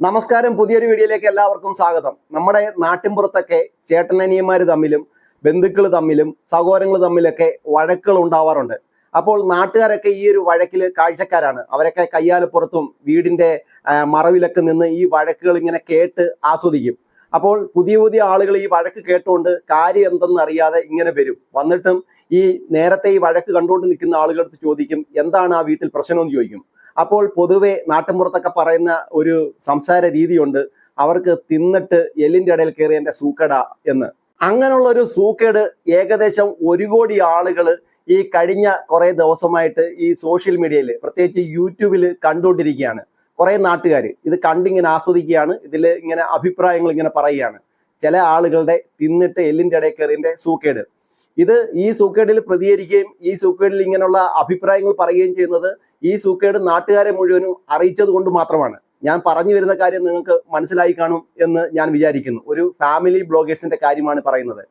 നമസ്കാരം. പുതിയൊരു വീഡിയോയിലേക്ക് എല്ലാവർക്കും സ്വാഗതം. നമ്മുടെ നാട്ടിൻപുറത്തൊക്കെ ചേട്ടനനിയന്മാർ തമ്മിലും ബന്ധുക്കൾ തമ്മിലും സഹോദരങ്ങൾ തമ്മിലൊക്കെ വഴക്കുകൾ ഉണ്ടാവാറുണ്ട്. അപ്പോൾ നാട്ടുകാരൊക്കെ ഈ ഒരു വഴക്കിൽ കാഴ്ചക്കാരാണ്. അവരൊക്കെ കയ്യാലപ്പുറത്തും വീടിന്റെ ആ, മറവിലൊക്കെ നിന്ന് ഈ വഴക്കുകൾ ഇങ്ങനെ കേട്ട് ആസ്വദിക്കും. അപ്പോൾ പുതിയ പുതിയ ആളുകൾ ഈ വഴക്ക് കേട്ടുകൊണ്ട് കാര്യം എന്തെന്ന് അറിയാതെ ഇങ്ങനെ വരും. വന്നിട്ടും ഈ നേരത്തെ ഈ വഴക്ക് കണ്ടുകൊണ്ട് നിൽക്കുന്ന ആളുകളടുത്ത് ചോദിക്കും എന്താണ് ആ വീട്ടിൽ പ്രശ്നമെന്ന് ചോദിക്കും? അപ്പോൾ പൊതുവെ നാട്ടിൻപുറത്തൊക്കെ പറയുന്ന ഒരു സംസാര രീതിയുണ്ട്. അവർക്ക് തിന്നിട്ട് എല്ലിന്റെ ഇടയിൽ കയറി എന്റെ സൂക്കട എന്ന്. അങ്ങനെയുള്ള ഒരു സൂക്കേട് ഏകദേശം ഒരു കോടി ആളുകൾ ഈ കഴിഞ്ഞ കുറേ ദിവസമായിട്ട് ഈ സോഷ്യൽ മീഡിയയിൽ പ്രത്യേകിച്ച് യൂട്യൂബിൽ കണ്ടുകൊണ്ടിരിക്കുകയാണ്. കുറേ നാട്ടുകാർ ഇത് കണ്ടിങ്ങനെ ആസ്വദിക്കുകയാണ് ഇതിൽ ഇങ്ങനെ അഭിപ്രായങ്ങൾ ഇങ്ങനെ പറയുകയാണ്. ചില ആളുകളുടെ തിന്നിട്ട് എല്ലിന്റെ ഇടയിൽ കയറിന്റെ സൂക്കേട്. ഇത് ഈ സൂക്കേടിൽ പ്രതികരിക്കുകയും ഈ സൂക്കേടിൽ ഇങ്ങനെയുള്ള അഭിപ്രായങ്ങൾ പറയുകയും ചെയ്യുന്നത് ഈ സൂക്കേട് നാട്ടുകാരെ മുഴുവനും അറിയിച്ചത് കൊണ്ട് മാത്രമാണ്. ഞാൻ പറഞ്ഞു വരുന്ന കാര്യം നിങ്ങൾക്ക് മനസ്സിലായി കാണും എന്ന് ഞാൻ വിചാരിക്കുന്നു. ഒരു ഫാമിലി ബ്ലോഗേഴ്സിന്റെ കാര്യമാണ് പറയുന്നത്.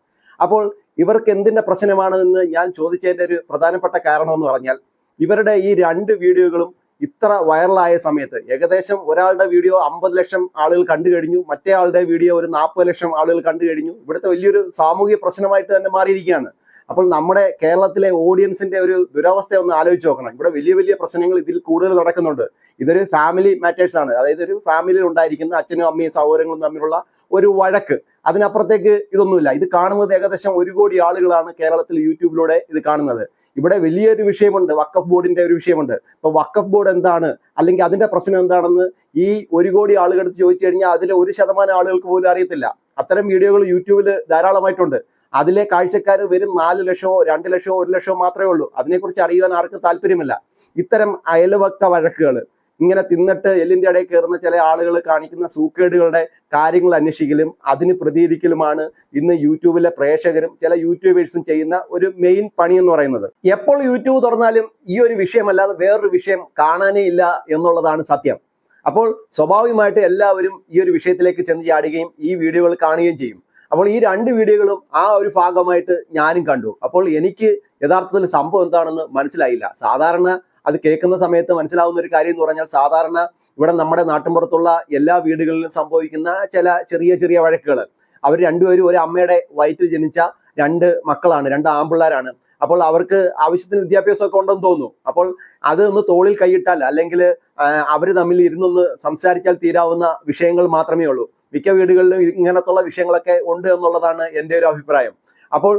അപ്പോൾ ഇവർക്ക് എന്തിന്റെ പ്രശ്നമാണെന്ന് ഞാൻ ചോദിച്ചതിന്റെ ഒരു പ്രധാനപ്പെട്ട കാരണം എന്ന് പറഞ്ഞാൽ ഇവരുടെ ഈ രണ്ട് വീഡിയോകളും ഇത്ര വൈറലായ സമയത്ത് ഏകദേശം ഒരാളുടെ വീഡിയോ അമ്പത് ലക്ഷം ആളുകൾ കണ്ടു കഴിഞ്ഞു മറ്റേ ആളുടെ വീഡിയോ ഒരു നാൽപ്പത് ലക്ഷം ആളുകൾ കണ്ടു കഴിഞ്ഞു. ഇവിടുത്തെ വലിയൊരു സാമൂഹിക പ്രശ്നമായിട്ട് തന്നെ മാറിയിരിക്കുകയാണ്. അപ്പോൾ നമ്മുടെ കേരളത്തിലെ ഓഡിയൻസിന്റെ ഒരു ദുരവസ്ഥ ഒന്ന് ആലോചിച്ച് നോക്കണം. ഇവിടെ വലിയ വലിയ പ്രശ്നങ്ങൾ ഇതിൽ കൂടുതൽ നടക്കുന്നുണ്ട്. ഇതൊരു ഫാമിലി മാറ്റേഴ്സ് ആണ്. അതായത് ഒരു ഫാമിലിയിൽ ഉണ്ടായിരിക്കുന്ന അച്ഛനും അമ്മയും സഹോദരങ്ങളും തമ്മിലുള്ള ഒരു വഴക്ക്. അതിനപ്പുറത്തേക്ക് ഇതൊന്നുമില്ല. ഇത് കാണുന്നത് ഏകദേശം ഒരു കോടി ആളുകളാണ് കേരളത്തിൽ യൂട്യൂബിലൂടെ ഇത് കാണുന്നത്. ഇവിടെ വലിയൊരു വിഷയമുണ്ട്. വക്കഫ് ബോർഡിന്റെ ഒരു വിഷയമുണ്ട്. ഇപ്പൊ വക്കഫ് ബോർഡ് എന്താണ്? അല്ലെങ്കിൽ അതിന്റെ പ്രശ്നം എന്താണെന്ന് ഈ ഒരു കോടി ആളുകൾ ചോദിച്ചു കഴിഞ്ഞാൽ അതിലെ ഒരു ശതമാനം ആളുകൾക്ക് പോലും അറിയത്തില്ല. അത്തരം വീഡിയോകൾ യൂട്യൂബിൽ ധാരാളമായിട്ടുണ്ട്. അതിലെ കാഴ്ചക്കാർ വരും നാല് ലക്ഷമോ രണ്ട് ലക്ഷമോ ഒരു ലക്ഷമോ മാത്രമേ ഉള്ളൂ. അതിനെക്കുറിച്ച് അറിയുവാൻ ആർക്കും താല്പര്യമില്ല. ഇത്തരം അയൽവക്ക വഴക്കുകൾ ഇങ്ങനെ തിന്നിട്ട് എല്ലിന്റെ ഇടയിൽ കയറുന്ന ചില ആളുകൾ കാണിക്കുന്ന സൂക്കേടുകളുടെ കാര്യങ്ങൾ അന്വേഷിക്കലും അതിന് പ്രതികരിക്കലുമാണ് ഇന്ന് യൂട്യൂബിലെ പ്രേക്ഷകരും ചില യൂട്യൂബേഴ്സും ചെയ്യുന്ന ഒരു മെയിൻ പണി എന്ന് പറയുന്നത്. എപ്പോൾ യൂട്യൂബ് തുറന്നാലും ഈ ഒരു വിഷയമല്ലാതെ വേറൊരു വിഷയം കാണാനേ ഇല്ല എന്നുള്ളതാണ് സത്യം. അപ്പോൾ സ്വാഭാവികമായിട്ട് എല്ലാവരും ഈ ഒരു വിഷയത്തിലേക്ക് ചെന്ന് ചാടുകയും ഈ വീഡിയോകൾ കാണുകയും ചെയ്യും. അപ്പോൾ ഈ രണ്ട് വീഡിയോകളും ആ ഒരു ഭാഗമായിട്ട് ഞാനും കണ്ടു. അപ്പോൾ എനിക്ക് യഥാർത്ഥത്തിൽ സംഭവം എന്താണെന്ന് മനസ്സിലായില്ല. സാധാരണ അത് കേൾക്കുന്ന സമയത്ത് മനസ്സിലാവുന്ന ഒരു കാര്യം എന്ന് പറഞ്ഞാൽ സാധാരണ ഇവിടെ നമ്മുടെ നാട്ടിൻപുറത്തുള്ള എല്ലാ വീടുകളിലും സംഭവിക്കുന്ന ചില ചെറിയ ചെറിയ വഴക്കുകൾ. അവർ രണ്ടുപേരും ഒരു അമ്മയുടെ വയറ്റിൽ ജനിച്ച രണ്ട് മക്കളാണ് രണ്ട് ആമ്പിള്ളേരാണ് അപ്പോൾ അവർക്ക് ആവശ്യത്തിന് വിദ്യാഭ്യാസമൊക്കെ ഉണ്ടെന്ന് തോന്നുന്നു. അപ്പോൾ അത് ഒന്ന് തോളിൽ കൈയിട്ടാൽ അല്ലെങ്കിൽ അവർ തമ്മിൽ ഇരുന്നൊന്ന് സംസാരിച്ചാൽ തീരാവുന്ന വിഷയങ്ങൾ മാത്രമേ ഉള്ളൂ. മിക്ക വീടുകളിലും ഇങ്ങനത്തുള്ള വിഷയങ്ങളൊക്കെ ഉണ്ട് എന്നുള്ളതാണ് എന്റെ ഒരു അഭിപ്രായം. അപ്പോൾ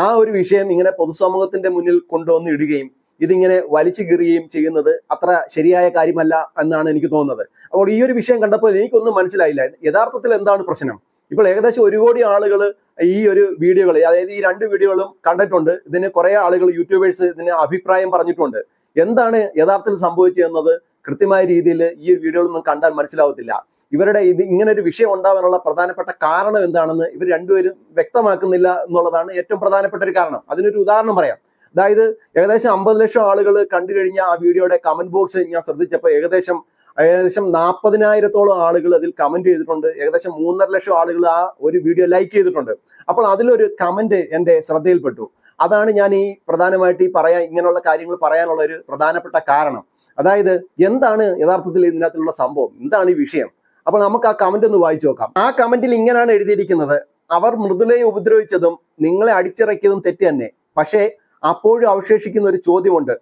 ആ ഒരു വിഷയം ഇങ്ങനെ പൊതുസമൂഹത്തിന്റെ മുന്നിൽ കൊണ്ടുവന്ന് ഇടുകയും ഇതിങ്ങനെ വലിച്ചു കീറുകയും ചെയ്യുന്നത് അത്ര ശരിയായ കാര്യമല്ല എന്നാണ് എനിക്ക് തോന്നുന്നത്. അപ്പോൾ ഈ ഒരു വിഷയം കണ്ടപ്പോൾ എനിക്കൊന്നും മനസ്സിലായില്ല. യഥാർത്ഥത്തിൽ എന്താണ് പ്രശ്നം? ഇപ്പോൾ ഏകദേശം ഒരു കോടി ആളുകൾ ഈ ഒരു വീഡിയോകൾ അതായത് ഈ രണ്ട് വീഡിയോകളും കണ്ടിട്ടുണ്ട്. ഇതിന് കുറെ ആളുകൾ യൂട്യൂബേഴ്സ് ഇതിന് അഭിപ്രായം പറഞ്ഞിട്ടുണ്ട്. എന്താണ് യഥാർത്ഥത്തിൽ സംഭവിച്ചതെന്നത്? കൃത്യമായ രീതിയിൽ ഈ ഒരു വീഡിയോകളൊന്നും കണ്ടാൽ മനസ്സിലാവത്തില്ല. ഇവരുടെ ഇത് ഇങ്ങനെ ഒരു വിഷയം ഉണ്ടാവാനുള്ള പ്രധാനപ്പെട്ട കാരണം എന്താണെന്ന് ഇവർ രണ്ടുപേരും വ്യക്തമാക്കുന്നില്ല എന്നുള്ളതാണ് ഏറ്റവും പ്രധാനപ്പെട്ട ഒരു കാരണം. അതിനൊരു ഉദാഹരണം പറയാം. അതായത് ഏകദേശം അമ്പത് ലക്ഷം ആളുകൾ കണ്ടു കഴിഞ്ഞ ആ വീഡിയോയുടെ കമന്റ് ബോക്സ് ഞാൻ ശ്രദ്ധിച്ചപ്പോൾ ഏകദേശം ഏകദേശം നാൽപ്പതിനായിരത്തോളം ആളുകൾ അതിൽ കമന്റ് ചെയ്തിട്ടുണ്ട്. ഏകദേശം മൂന്നര ലക്ഷം ആളുകൾ ആ ഒരു വീഡിയോ ലൈക്ക് ചെയ്തിട്ടുണ്ട്. അപ്പോൾ അതിലൊരു കമന്റ് എന്റെ ശ്രദ്ധയിൽപ്പെട്ടു. അതാണ് ഞാൻ ഈ പ്രധാനമായിട്ട് ഈ പറയാൻ ഇങ്ങനെയുള്ള കാര്യങ്ങൾ പറയാനുള്ള ഒരു പ്രധാനപ്പെട്ട കാരണം. അതായത് എന്താണ് യഥാർത്ഥത്തിൽ ഇതിനകത്തുള്ള സംഭവം? എന്താണ് ഈ വിഷയം? അപ്പോൾ നമുക്ക് ആ കമന്റ് ഒന്ന് വായിച്ചു നോക്കാം. ആ കമന്റിൽ ഇങ്ങനെയാണ് എഴുതിയിരിക്കുന്നത്. അവർ മൃദുലയെ ഉപദ്രവിച്ചതും നിങ്ങളെ അടിച്ചിറക്കിയതും തെറ്റ് തന്നെ. പക്ഷേ അപ്പോഴും അവശേഷിക്കുന്ന ഒരു ചോദ്യമുണ്ട്.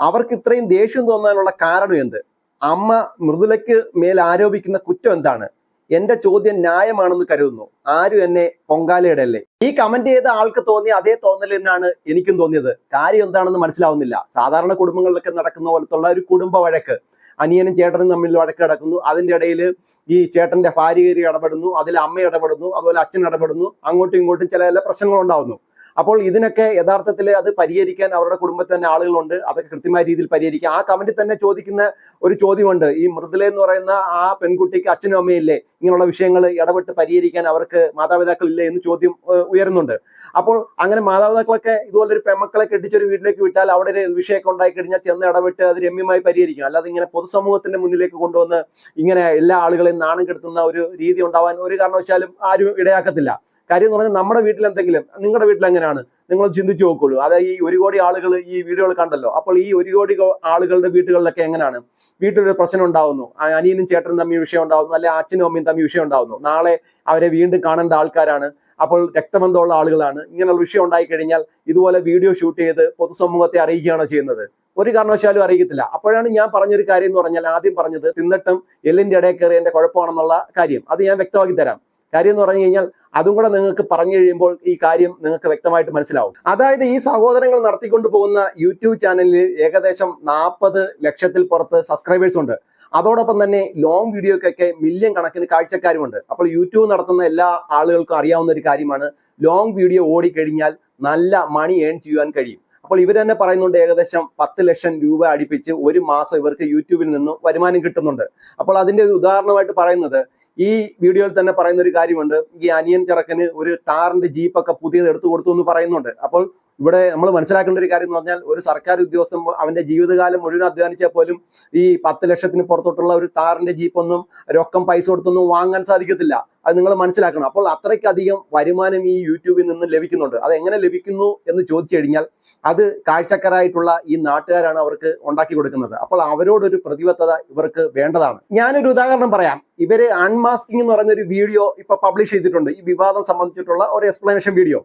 അവർക്ക് ഇത്രയും ദേഷ്യം തോന്നാനുള്ള കാരണം എന്ത്? അമ്മ മൃദുലയ്ക്ക് മേൽ ആരോപിക്കുന്ന കുറ്റം എന്താണ്? എന്റെ ചോദ്യം ന്യായമാണെന്ന് കരുതുന്നു. ആരും എന്നെ? പൊങ്കാലയുടെ ഈ കമന്റ് ചെയ്ത ആൾക്ക് തോന്നിയ അതേ തോന്നൽ തന്നെയാണ് എനിക്കും തോന്നിയത്. കാര്യം എന്താണെന്ന് മനസ്സിലാവുന്നില്ല. സാധാരണ കുടുംബങ്ങളിലൊക്കെ നടക്കുന്ന പോലത്തുള്ള ഒരു കുടുംബ വഴക്ക്. അനിയനും ചേട്ടനും തമ്മിൽ വഴക്ക് കിടക്കുന്നു അതിന്റെ ഇടയിൽ ഈ ചേട്ടന്റെ ഭാര്യ കയറി ഇടപെടുന്നു. അതിൽ അമ്മ ഇടപെടുന്നു. അതുപോലെ അച്ഛൻ ഇടപെടുന്നു. അങ്ങോട്ടും ഇങ്ങോട്ടും ചില ചില പ്രശ്നങ്ങൾ ഉണ്ടാവുന്നു അപ്പോൾ ഇതിനൊക്കെ യഥാർത്ഥത്തിൽ അത് പരിഹരിക്കാൻ അവരുടെ കുടുംബത്തിൽ തന്നെ ആളുകളുണ്ട്. അതൊക്കെ കൃത്യമായ രീതിയിൽ പരിഹരിക്കാം. ആ കമന്റിൽ തന്നെ ചോദിക്കുന്ന ഒരു ചോദ്യമുണ്ട്. ഈ മൃദുല എന്ന് പറയുന്ന ആ പെൺകുട്ടിക്ക് അച്ഛനും അമ്മയില്ലേ ഇങ്ങനെയുള്ള വിഷയങ്ങൾ ഇടപെട്ട് പരിഹരിക്കാൻ അവർക്ക് മാതാപിതാക്കളില്ലേ എന്ന് ചോദ്യം ഉയരുന്നുണ്ട്. അപ്പോൾ അങ്ങനെ മാതാപിതാക്കളൊക്കെ ഇതുപോലെ ഒരു പെമ്മക്കളെ കെട്ടിച്ചൊരു വീട്ടിലേക്ക് വിട്ടാൽ അവിടെ ഒരു വിഷയമൊക്കെ ഉണ്ടായി കഴിഞ്ഞാൽ ചെന്ന് ഇടപെട്ട് അത് രമ്യമായി പരിഹരിക്കും. അല്ലാതെ ഇങ്ങനെ പൊതുസമൂഹത്തിന്റെ മുന്നിലേക്ക് കൊണ്ടുവന്ന് ഇങ്ങനെ എല്ലാ ആളുകളെയും നാണം കെടുത്തുന്ന ഒരു രീതി ഉണ്ടാവാൻ ഒരു കാരണവശാലും ആരും ഇടയാക്കത്തില്ല. കാര്യം എന്ന് പറഞ്ഞാൽ നമ്മുടെ വീട്ടിൽ എന്തെങ്കിലും നിങ്ങളുടെ വീട്ടിൽ എങ്ങനെയാണ് നിങ്ങൾ ചിന്തിച്ചു നോക്കുള്ളൂ. അതായത് ഈ ഒരു കോടി ആളുകൾ ഈ വീഡിയോകൾ കണ്ടല്ലോ. അപ്പോൾ ഈ ഒരു കോടി ആളുകളുടെ വീടുകളിലൊക്കെ എങ്ങനെയാണ്? വീട്ടിലൊരു പ്രശ്നം ഉണ്ടാവുന്നു. അനിയനും ചേട്ടനും തമ്മിൽ വിഷയം ഉണ്ടാവുന്നു. അല്ലെ അച്ഛനും അമ്മയും തമ്മിൽ വിഷയം ഉണ്ടാവുന്നു. നാളെ അവരെ വീണ്ടും കാണേണ്ട ആൾക്കാരാണ്. അപ്പോൾ രക്തബന്ധമുള്ള ആളുകളാണ്. ഇങ്ങനെയുള്ള വിഷയം ഉണ്ടായി കഴിഞ്ഞാൽ ഇതുപോലെ വീഡിയോ ഷൂട്ട് ചെയ്ത് പൊതുസമൂഹത്തെ അറിയിക്കുകയാണ് ചെയ്യുന്നത്. ഒരു കാരണവശാലും അറിയിക്കത്തില്ല. അപ്പോഴാണ് ഞാൻ പറഞ്ഞൊരു കാര്യം എന്ന് പറഞ്ഞാൽ ആദ്യം പറഞ്ഞത് തിന്നിട്ടും എല്ലിന്റെ ഇടയിൽ കയറി എന്റെ കുഴപ്പമാണെന്നുള്ള കാര്യം. അത് ഞാൻ വ്യക്തമാക്കി തരാം. കാര്യം എന്ന് പറഞ്ഞു കഴിഞ്ഞാൽ അതും കൂടെ നിങ്ങൾക്ക് പറഞ്ഞു കഴിയുമ്പോൾ ഈ കാര്യം നിങ്ങൾക്ക് വ്യക്തമായിട്ട് മനസ്സിലാവും. അതായത് ഈ സഹോദരങ്ങൾ നടത്തിക്കൊണ്ട് പോകുന്ന യൂട്യൂബ് ചാനലിൽ ഏകദേശം നാൽപ്പത് ലക്ഷത്തിൽ പുറത്ത് സബ്സ്ക്രൈബേഴ്സ് ഉണ്ട്. അതോടൊപ്പം തന്നെ ലോങ് വീഡിയോക്കൊക്കെ മില്യൺ കണക്കിന് കാഴ്ചക്കാരുമുണ്ട്. അപ്പോൾ യൂട്യൂബ് നടത്തുന്ന എല്ലാ ആളുകൾക്കും അറിയാവുന്ന ഒരു കാര്യമാണ് ലോങ് വീഡിയോ ഓടിക്കഴിഞ്ഞാൽ നല്ല മണി ഏൺ ചെയ്യുവാൻ കഴിയും. അപ്പോൾ ഇവർ തന്നെ പറയുന്നുണ്ട് ഏകദേശം പത്ത് ലക്ഷം രൂപ അടുപ്പിച്ച് ഒരു മാസം ഇവർക്ക് യൂട്യൂബിൽ നിന്നും വരുമാനം കിട്ടുന്നുണ്ട്. അപ്പോൾ അതിന്റെ ഒരു ഉദാഹരണമായിട്ട് പറയുന്നത് ഈ വീഡിയോയിൽ തന്നെ പറയുന്ന ഒരു കാര്യമുണ്ട്. ഈ അനിയൻ ചെറുക്കന് ഒരു ടാറിന്റെ ജീപ്പൊക്കെ പുതിയത് എടുത്തു കൊടുത്തു എന്ന് പറയുന്നുണ്ട്. അപ്പോൾ ഇവിടെ നമ്മൾ മനസ്സിലാക്കേണ്ട ഒരു കാര്യം എന്ന് പറഞ്ഞാൽ ഒരു സർക്കാർ ഉദ്യോഗസ്ഥൻ അവന്റെ ജീവിതകാലം മുഴുവൻ അധ്വാനിച്ചാൽ പോലും ഈ പത്ത് ലക്ഷത്തിന് പുറത്തോട്ടുള്ള ഒരു താറിന്റെ ജീപ്പൊന്നും രൊക്കം പൈസ കൊടുത്തൊന്നും വാങ്ങാൻ സാധിക്കത്തില്ല. അത് നിങ്ങൾ മനസ്സിലാക്കണം. അപ്പോൾ അത്രയ്ക്കധികം വരുമാനം ഈ യൂട്യൂബിൽ നിന്ന് ലഭിക്കുന്നുണ്ട്. അത് എങ്ങനെ ലഭിക്കുന്നു എന്ന് ചോദിച്ചു കഴിഞ്ഞാൽ അത് കാഴ്ചക്കാരായിട്ടുള്ള ഈ നാട്ടുകാരാണ് അവർക്ക് ഉണ്ടാക്കി കൊടുക്കുന്നത്. അപ്പോൾ അവരോടൊരു പ്രതിബദ്ധത ഇവർക്ക് വേണ്ടതാണ്. ഞാനൊരു ഉദാഹരണം പറയാം. ഇവർ അൺമാസ്കിംഗ് എന്ന് പറയുന്ന ഒരു വീഡിയോ ഇപ്പൊ പബ്ലിഷ് ചെയ്തിട്ടുണ്ട്. ഈ വിവാദം സംബന്ധിച്ചിട്ടുള്ള ഒരു എക്സ്പ്ലനേഷൻ വീഡിയോ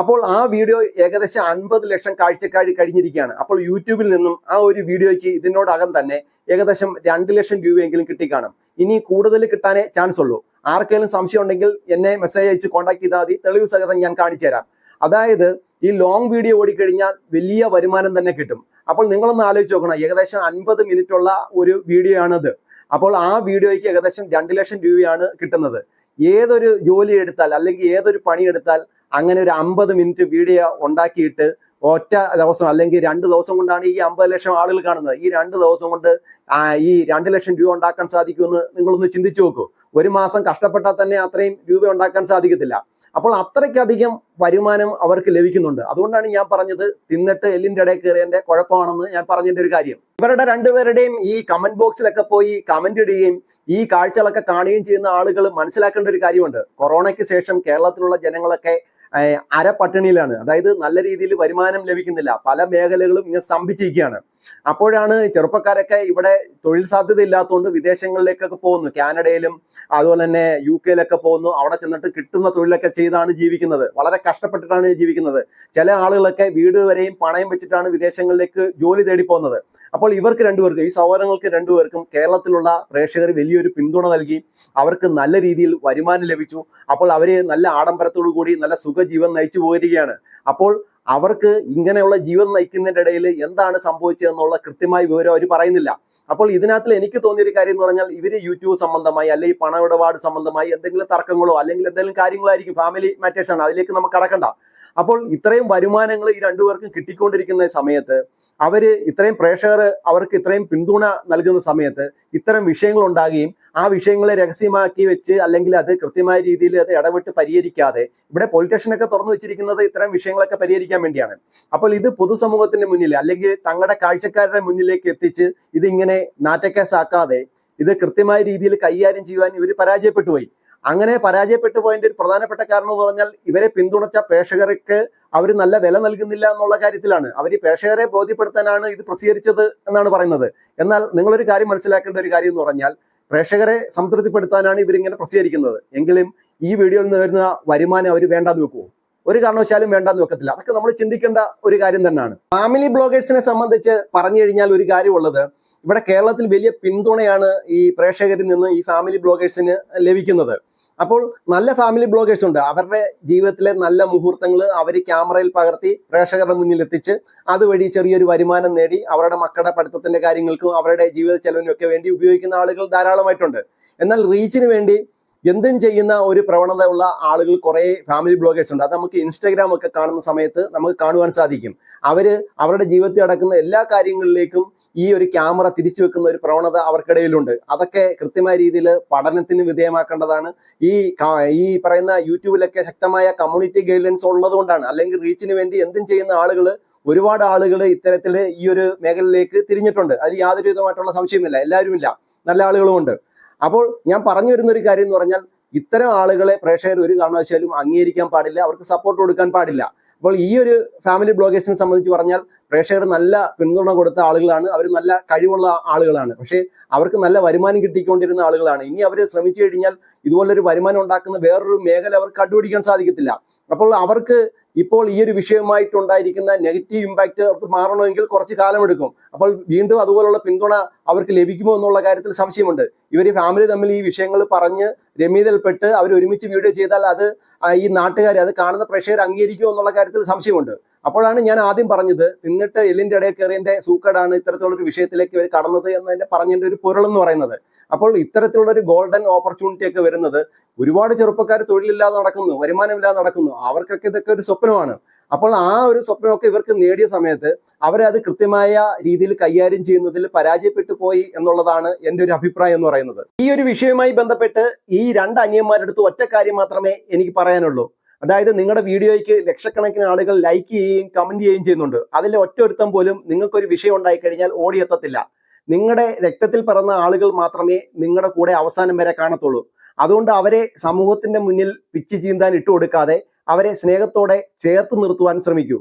അപ്പോൾ ആ വീഡിയോ ഏകദേശം അൻപത് ലക്ഷം കാഴ്ചക്കാഴി കഴിഞ്ഞിരിക്കുകയാണ്. അപ്പോൾ യൂട്യൂബിൽ നിന്നും ആ ഒരു വീഡിയോയ്ക്ക് ഇതിനോടകം തന്നെ ഏകദേശം രണ്ട് ലക്ഷം രൂപയെങ്കിലും കിട്ടി കാണും. ഇനി കൂടുതൽ കിട്ടാനേ ചാൻസ് ഉള്ളൂ. ആർക്കെങ്കിലും സംശയം ഉണ്ടെങ്കിൽ എന്നെ മെസ്സേജ് അയച്ച് കോൺടാക്ട് ചെയ്താൽ മതി. തെളിവ് സഹിതം ഞാൻ കാണിച്ചു തരാം. അതായത് ഈ ലോങ് വീഡിയോ ഓടിക്കഴിഞ്ഞാൽ വലിയ വരുമാനം തന്നെ കിട്ടും. അപ്പോൾ നിങ്ങളൊന്ന് ആലോചിച്ച് നോക്കണം. ഏകദേശം അൻപത് മിനിറ്റ് ഉള്ള ഒരു വീഡിയോ ആണത്. അപ്പോൾ ആ വീഡിയോയ്ക്ക് ഏകദേശം രണ്ട് ലക്ഷം രൂപയാണ് കിട്ടുന്നത്. ഏതൊരു ജോലി എടുത്താൽ അല്ലെങ്കിൽ ഏതൊരു പണി എടുത്താൽ അങ്ങനെ ഒരു അമ്പത് മിനിറ്റ് വീഡിയോ ഉണ്ടാക്കിയിട്ട് ഒറ്റ ദിവസം അല്ലെങ്കിൽ രണ്ട് ദിവസം കൊണ്ടാണ് ഈ അമ്പത് ലക്ഷം ആളുകൾ കാണുന്നത്. ഈ രണ്ട് ദിവസം കൊണ്ട് ഈ രണ്ട് ലക്ഷം രൂപ ഉണ്ടാക്കാൻ സാധിക്കുമെന്ന് നിങ്ങളൊന്ന് ചിന്തിച്ചു നോക്കൂ. ഒരു മാസം കഷ്ടപ്പെട്ടാൽ തന്നെ അത്രയും രൂപ ഉണ്ടാക്കാൻ സാധിക്കത്തില്ല. അപ്പോൾ അത്രയ്ക്കധികം വരുമാനം അവർക്ക് ലഭിക്കുന്നുണ്ട്. അതുകൊണ്ടാണ് ഞാൻ പറഞ്ഞത് തിന്നിട്ട് എല്ലിന്റെ ഇടയിൽ കയറിയതിന്റെ കുഴപ്പമാണെന്ന് ഞാൻ പറഞ്ഞതിന്റെ ഒരു കാര്യം. ഇവരുടെ രണ്ടുപേരുടെയും ഈ കമന്റ് ബോക്സിലൊക്കെ പോയി കമന്റ് ഇടുകയും ഈ കാഴ്ചകളൊക്കെ കാണുകയും ചെയ്യുന്ന ആളുകൾ മനസ്സിലാക്കേണ്ട ഒരു കാര്യമുണ്ട്. കൊറോണയ്ക്ക് ശേഷം കേരളത്തിലുള്ള ജനങ്ങളൊക്കെ ഏഹ്, അരപട്ടിണിയിലാണ്. അതായത് നല്ല രീതിയിൽ വരുമാനം ലഭിക്കുന്നില്ല. പല മേഖലകളും ഇങ്ങനെ സ്തംഭിച്ചിരിക്കുകയാണ്. അപ്പോഴാണ് ചെറുപ്പക്കാരൊക്കെ ഇവിടെ തൊഴിൽ സാധ്യത ഇല്ലാത്തതുകൊണ്ട് വിദേശങ്ങളിലേക്കൊക്കെ പോകുന്നു. കാനഡയിലും അതുപോലെ തന്നെ യു കെയിലൊക്കെ പോകുന്നു. അവിടെ ചെന്നിട്ട് കിട്ടുന്ന തൊഴിലൊക്കെ ചെയ്താണ് ജീവിക്കുന്നത്. വളരെ കഷ്ടപ്പെട്ടിട്ടാണ് ജീവിക്കുന്നത്. ചില ആളുകളൊക്കെ വീട് വരെയും പണയം വെച്ചിട്ടാണ് വിദേശങ്ങളിലേക്ക് ജോലി തേടി പോകുന്നത്. അപ്പോൾ ഇവർക്ക് രണ്ടുപേർക്കും ഈ സഹോദരങ്ങൾക്ക് രണ്ടുപേർക്കും കേരളത്തിലുള്ള പ്രേക്ഷകർ വലിയൊരു പിന്തുണ നൽകി അവർക്ക് നല്ല രീതിയിൽ വരുമാനം ലഭിച്ചു. അപ്പോൾ അവർ നല്ല ആഡംബരത്തോടു കൂടി നല്ല സുഖജീവൻ നയിച്ചു പോയിരിക്കുകയാണ്. അപ്പോൾ അവർക്ക് ഇങ്ങനെയുള്ള ജീവൻ നയിക്കുന്നതിന്റെ ഇടയിൽ എന്താണ് സംഭവിച്ചതെന്നുള്ള കൃത്യമായ വിവരം അവർ പറയുന്നില്ല. അപ്പോൾ ഇതിനകത്തിൽ എനിക്ക് തോന്നിയ ഒരു കാര്യം എന്ന് പറഞ്ഞാൽ ഇവർ യൂട്യൂബ് സംബന്ധമായി അല്ലെങ്കിൽ പണ ഇടപാട് സംബന്ധമായി എന്തെങ്കിലും തർക്കങ്ങളോ അല്ലെങ്കിൽ എന്തെങ്കിലും കാര്യങ്ങളായിരിക്കും. ഫാമിലി മാറ്റേഴ്സ് ആണ്. അതിലേക്ക് നമുക്ക് കടക്കണ്ട. അപ്പോൾ ഇത്രയും വരുമാനങ്ങൾ ഈ രണ്ടുപേർക്കും കിട്ടിക്കൊണ്ടിരിക്കുന്ന സമയത്ത് അവർ ഇത്രയും പ്രേക്ഷകർ അവർക്ക് ഇത്രയും പിന്തുണ നൽകുന്ന സമയത്ത് ഇത്തരം വിഷയങ്ങൾ ഉണ്ടാകുകയും ആ വിഷയങ്ങളെ രഹസ്യമാക്കി വെച്ച് അല്ലെങ്കിൽ അത് കൃത്യമായ രീതിയിൽ അത് ഇടപെട്ട് പരിഹരിക്കാതെ ഇവിടെ പൊളിറ്റീഷ്യനൊക്കെ തുറന്നു വെച്ചിരിക്കുന്നത് ഇത്തരം വിഷയങ്ങളൊക്കെ പരിഹരിക്കാൻ വേണ്ടിയാണ്. അപ്പോൾ ഇത് പൊതുസമൂഹത്തിന്റെ മുന്നിൽ അല്ലെങ്കിൽ തങ്ങളുടെ കാഴ്ചക്കാരുടെ മുന്നിലേക്ക് എത്തിച്ച് ഇതിങ്ങനെ നാറ്റക്കേസാക്കാതെ ഇത് കൃത്യമായ രീതിയിൽ കൈകാര്യം ചെയ്യുവാൻ ഇവർ പരാജയപ്പെട്ടു പോയി. അങ്ങനെ പരാജയപ്പെട്ടു പോയതിന്റെ ഒരു പ്രധാനപ്പെട്ട കാരണം എന്ന് പറഞ്ഞാൽ ഇവരെ പിന്തുണച്ച പ്രേക്ഷകർക്ക് അവർ നല്ല വില നൽകുന്നില്ല എന്നുള്ള കാര്യത്തിലാണ്. അവർ പ്രേക്ഷകരെ ബോധ്യപ്പെടുത്താനാണ് ഇത് പ്രസിദ്ധീകരിച്ചത് എന്നാണ് പറയുന്നത്. എന്നാൽ നിങ്ങളൊരു കാര്യം മനസ്സിലാക്കേണ്ട ഒരു കാര്യം എന്ന് പറഞ്ഞാൽ പ്രേക്ഷകരെ സംതൃപ്തിപ്പെടുത്താനാണ് ഇവരിങ്ങനെ പ്രസിദ്ധീകരിക്കുന്നത്. എങ്കിലും ഈ വീഡിയോയിൽ നിന്ന് വരുന്ന വരുമാനം അവർ വേണ്ടാന്ന് വെക്കുമോ ഒരു കാരണവശാലും വേണ്ടാന്ന് വെക്കത്തില്ല. അതൊക്കെ നമ്മൾ ചിന്തിക്കേണ്ട ഒരു കാര്യം തന്നെയാണ്. ഫാമിലി ബ്ലോഗേഴ്സിനെ സംബന്ധിച്ച് പറഞ്ഞു കഴിഞ്ഞാൽ ഒരു കാര്യമുള്ളത് ഇവിടെ കേരളത്തിൽ വലിയ പിന്തുണയാണ് ഈ പ്രേക്ഷകരിൽ നിന്ന് ഈ ഫാമിലി ബ്ലോഗേഴ്സിന് ലഭിക്കുന്നത്. അപ്പോൾ നല്ല ഫാമിലി ബ്ലോഗേഴ്സ് ഉണ്ട്. അവരുടെ ജീവിതത്തിലെ നല്ല മുഹൂർത്തങ്ങൾ അവർ ക്യാമറയിൽ പകർത്തി പ്രേക്ഷകരുടെ മുന്നിൽ എത്തിച്ച് അതുവഴി ചെറിയൊരു വരുമാനം നേടി അവരുടെ മക്കളുടെ പഠിത്തത്തിന്റെ കാര്യങ്ങൾക്കും അവരുടെ ജീവിത ചെലവിനും ഒക്കെ വേണ്ടി ഉപയോഗിക്കുന്ന ആളുകൾ ധാരാളമായിട്ടുണ്ട്. എന്നാൽ റീച്ചിന് വേണ്ടി എന്തും ചെയ്യുന്ന ഒരു പ്രവണത ഉള്ള ആളുകൾ കുറെ ഫാമിലി ബ്ലോഗേഴ്സ് ഉണ്ട്. അത് നമുക്ക് ഇൻസ്റ്റാഗ്രാം ഒക്കെ കാണുന്ന സമയത്ത് നമുക്ക് കാണുവാൻ സാധിക്കും. അവർ അവരുടെ ജീവിതത്തിൽ നടക്കുന്ന എല്ലാ കാര്യങ്ങളിലേക്കും ഈ ഒരു ക്യാമറ തിരിച്ചു വെക്കുന്ന ഒരു പ്രവണത അവർക്കിടയിലുണ്ട്. അതൊക്കെ കൃത്യമായ രീതിയിൽ പഠനത്തിന് വിധേയമാക്കേണ്ടതാണ്. ഈ ഈ പറയുന്ന യൂട്യൂബിലൊക്കെ ശക്തമായ കമ്മ്യൂണിറ്റി ഗൈഡ്ലൈൻസ് ഉള്ളത് കൊണ്ടാണ് അല്ലെങ്കിൽ റീച്ചിന് വേണ്ടി എന്തും ചെയ്യുന്ന ആളുകൾ ഒരുപാട് ആളുകൾ ഇത്തരത്തിൽ ഈ ഒരു മേഖലയിലേക്ക് തിരിഞ്ഞിട്ടുണ്ട്. അതിൽ യാതൊരു വിധമായിട്ടുള്ള സംശയമില്ല എല്ലാവരും ഇല്ല നല്ല ആളുകളുമുണ്ട്. അപ്പോൾ ഞാൻ പറഞ്ഞു വരുന്ന ഒരു കാര്യം എന്ന് പറഞ്ഞാൽ ഇത്തരം ആളുകളെ പ്രേക്ഷകർ ഒരു കാരണവശാലും അംഗീകരിക്കാൻ പാടില്ല അവർക്ക് സപ്പോർട്ട് കൊടുക്കാൻ പാടില്ല. അപ്പോൾ ഈ ഒരു ഫാമിലി ബ്ലോഗേഴ്സിനെ സംബന്ധിച്ച് പറഞ്ഞാൽ പ്രേക്ഷകർ നല്ല പിന്തുണ കൊടുത്ത ആളുകളാണ് അവർ നല്ല കഴിവുള്ള ആളുകളാണ്. പക്ഷേ അവർക്ക് നല്ല വരുമാനം കിട്ടിക്കൊണ്ടിരുന്ന ആളുകളാണ്. ഇനി അവർ ശ്രമിച്ചു കഴിഞ്ഞാൽ ഇതുപോലൊരു വരുമാനം ഉണ്ടാക്കുന്ന വേറൊരു മേഖല അവർക്ക് കണ്ടുപിടിക്കാൻ സാധിക്കത്തില്ല. അപ്പോൾ അവർക്ക് ഇപ്പോൾ ഈ ഒരു വിഷയമായിട്ടുണ്ടായിരിക്കുന്ന നെഗറ്റീവ് ഇമ്പാക്റ്റ് അവർക്ക് മാറണമെങ്കിൽ കുറച്ച് കാലമെടുക്കും. അപ്പോൾ വീണ്ടും അതുപോലുള്ള പിന്തുണ അവർക്ക് ലഭിക്കുമോ എന്നുള്ള കാര്യത്തിൽ സംശയമുണ്ട്. ഇവർ ഫാമിലി തമ്മിൽ ഈ വിഷയങ്ങൾ പറഞ്ഞ് രമ്യതയിൽപ്പെട്ട് അവർ ഒരുമിച്ച് വീഡിയോ ചെയ്താൽ അത് ഈ നാട്ടുകാർ അത് കാണുന്ന പ്രേക്ഷകർ അംഗീകരിക്കുമോ എന്നുള്ള കാര്യത്തിൽ സംശയമുണ്ട്. അപ്പോഴാണ് ഞാൻ ആദ്യം പറഞ്ഞത് നിന്നിട്ട് എല്ലിന്റെ ഇടയിൽ കയറിയതിന്റെ സൂക്കേടാണ് ഇത്തരത്തിലുള്ള ഒരു വിഷയത്തിലേക്ക് ഇവർ എന്ന് എന്നതിന്റെ പറഞ്ഞതിന്റെ ഒരു പൊരുൾ എന്ന് പറയുന്നത്. അപ്പോൾ ഇത്തരത്തിലുള്ള ഒരു ഗോൾഡൻ ഓപ്പർച്യൂണിറ്റി ഒക്കെ വരുന്നത് ഒരുപാട് ചെറുപ്പക്കാർ തൊഴിലില്ലാതെ നടക്കുന്നു വരുമാനമില്ലാതെ നടക്കുന്നു. അവർക്കൊക്കെ ഇതൊക്കെ ഒരു സ്വപ്നമാണ്. അപ്പോൾ ആ ഒരു സ്വപ്നമൊക്കെ ഇവർക്ക് നേടിയ സമയത്ത് അവരെ അത് കൃത്യമായ രീതിയിൽ കൈകാര്യം ചെയ്യുന്നതിൽ പരാജയപ്പെട്ടു പോയി എന്നുള്ളതാണ് എന്റെ ഒരു അഭിപ്രായം എന്ന് പറയുന്നത്. ഈ ഒരു വിഷയവുമായി ബന്ധപ്പെട്ട് ഈ രണ്ട് അനിയന്മാരെടുത്ത് ഒറ്റ കാര്യം മാത്രമേ എനിക്ക് പറയാനുള്ളൂ. അതായത് നിങ്ങളുടെ വീഡിയോയ്ക്ക് ലക്ഷക്കണക്കിന് ആളുകൾ ലൈക്ക് ചെയ്യുകയും കമന്റ് ചെയ്യുകയും ചെയ്യുന്നുണ്ട്. അതിൽ ഒറ്റ ഒരുത്തം പോലും നിങ്ങൾക്കൊരു വിഷയം ഉണ്ടായി കഴിഞ്ഞാൽ ഓടിയെത്തത്തില്ല. നിങ്ങളുടെ രക്തത്തിൽ പിറന്ന ആളുകൾ മാത്രമേ നിങ്ങളുടെ കൂടെ അവസാനം വരെ കാണത്തുള്ളൂ. അതുകൊണ്ട് അവരെ സമൂഹത്തിന്റെ മുന്നിൽ പിച്ച് ചീന്താൻ ഇട്ടുകൊടുക്കാതെ അവരെ സ്നേഹത്തോടെ ചേർത്ത് നിർത്തുവാൻ ശ്രമിക്കൂ.